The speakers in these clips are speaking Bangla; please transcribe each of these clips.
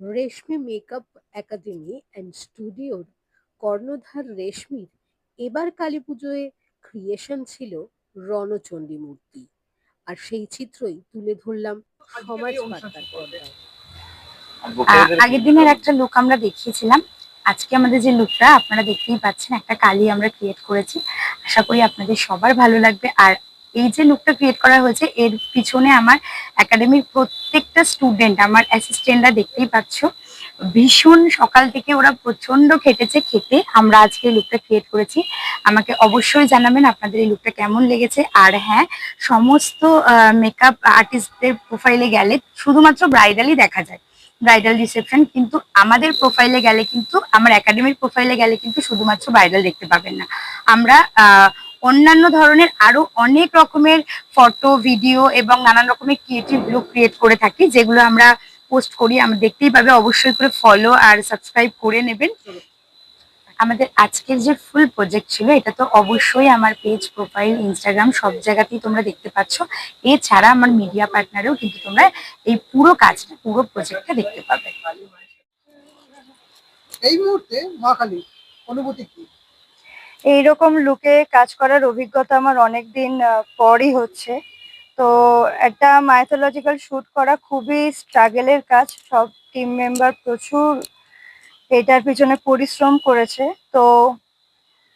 রেশমি মেকআপ একাডেমি অ্যান্ড স্টুডিওর কর্ণধার রেশমির এবার কালী পুজোয় ক্রিয়েশন ছিল রণচণ্ডী মূর্তি আর সেই চিত্রই তুলে ধরলাম সমাজ বার্তার আগের দিনের একটা লুক আমরা দেখিয়েছিলাম। আজকে আমাদের যে লুকটা আপনারা দেখতেই পাচ্ছেন, একটা কালি আমরা ক্রিয়েট করেছি। আশা করি আপনাদের সবার ভালো লাগবে। আর এই যে লুকটা ক্রিয়েট করা হয়েছে, এর পিছনে আমার একাডেমির প্রত্যেকটা স্টুডেন্ট আমার অ্যাসিস্ট্যান্টরা দেখতেই পাচ্ছ, ভীষণ সকাল থেকে ওরা প্রচণ্ড খেটেছে খেতে আমরা আজকে এই লুকটা ক্রিয়েট করেছি। আমাকে অবশ্যই জানাবেন আপনাদের এই লুকটা কেমন লেগেছে। আর হ্যাঁ সমস্ত মেকআপ আর্টিস্টদের প্রোফাইলে গেলে শুধুমাত্র ব্রাইডালই দেখা যায়। ব্রাইডাল রিসেপশন কিন্তু আমাদের প্রোফাইলে গেলে কিন্তু, আমার একাডেমির প্রোফাইলে গেলে কিন্তু শুধুমাত্র ব্রাইডাল দেখতে পাবেন না। আমরা অন্যান্য ধরনের আরও অনেক রকমের ফটো, ভিডিও এবং নানান রকমের ক্রিয়েটিভ লুক ক্রিয়েট করে থাকি, যেগুলো আমরা পোস্ট করি। আমরা দেখতেই পাবে, অবশ্যই করে ফলো আর সাবস্ক্রাইব করে নেবেন। আমাদের আজকের যে ফুল প্রজেক্ট ছিল, এটা তো অবশ্যই আমার পেজ প্রোফাইল ইনস্টাগ্রাম সব জায়গাতেই তোমরা দেখতে পাচ্ছ। এছাড়া আমার মিডিয়া পার্টনারেও কিন্তু তোমরা এই পুরো কাজটা, পুরো প্রজেক্টটা দেখতে পাবে। এই মুহূর্তে মা কালী অনুভূতি কি? এইরকম লুকে কাজ করার অভিজ্ঞতা আমার অনেক দিন পরই হচ্ছে। তো একটা মাইথোলজিক্যাল শ্যুট করা খুবই স্ট্রাগেলের কাজ। সব টিম মেম্বার প্রচুর এটার পিছনে পরিশ্রম করেছে। তো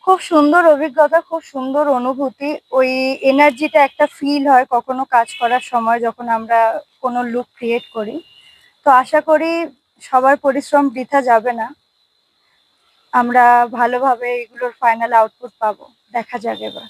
খুব সুন্দর অভিজ্ঞতা, খুব সুন্দর অনুভূতি। ওই এনার্জিটা একটা ফিল হয় কখনো কাজ করার সময় যখন আমরা কোনো লুক ক্রিয়েট করি। তো আশা করি সবার পরিশ্রম বৃথা যাবে না। আমরা ভালোভাবে এগুলোর ফাইনাল আউটপুট পাবো। দেখা যাক এবার।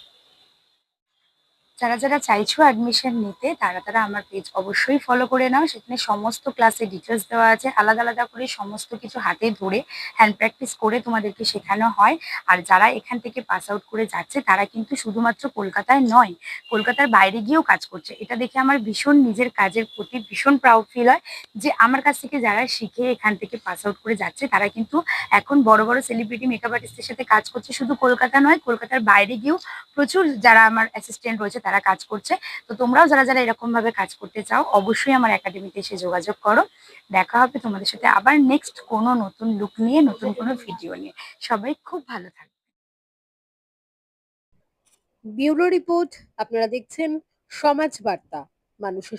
যারা যারা চাইছো অ্যাডমিশন নিতে, তারা তারা আমার পেজ অবশ্যই ফলো করে নাও। সেখানে সমস্ত ক্লাসে ডিটেলস দেওয়া আছে। আলাদা আলাদা করে সমস্ত কিছু হাতে ধরে হ্যান্ড প্র্যাকটিস করে তোমাদেরকে শেখানো হয়। আর যারা এখান থেকে পাস আউট করে যাচ্ছে, তারা কিন্তু শুধুমাত্র কলকাতায় নয়, কলকাতার বাইরে গিয়েও কাজ করছে। এটা দেখে আমার ভীষণ নিজের কাজের প্রতি ভীষণ প্রাউড ফিল হয় যে আমার কাছ থেকে যারা শিখে এখান থেকে পাস আউট করে যাচ্ছে, তারা কিন্তু এখন বড় বড় সেলিব্রিটি মেকআপ আর্টিস্টের সাথে কাজ করছে। শুধু কলকাতা নয়, কলকাতার বাইরে গিয়েও প্রচুর যারা আমার অ্যাসিস্ট্যান্ট রয়েছে তারা কাজ করছে। তো তোমরাও যারা যারা এরকম ভাবে কাজ করতে চাও, অবশ্যই আমার একাডেমিতে এসে যোগাযোগ করো। দেখা হবে তোমাদের সাথে আবার নেক্সট কোনো নতুন লুক নিয়ে, নতুন কোনো ভিডিও নিয়ে। সবাই খুব ভালো থাকবে। বিউরো রিপোর্ট, আপনারা দেখছেন সমাজ বার্তা, মানুষের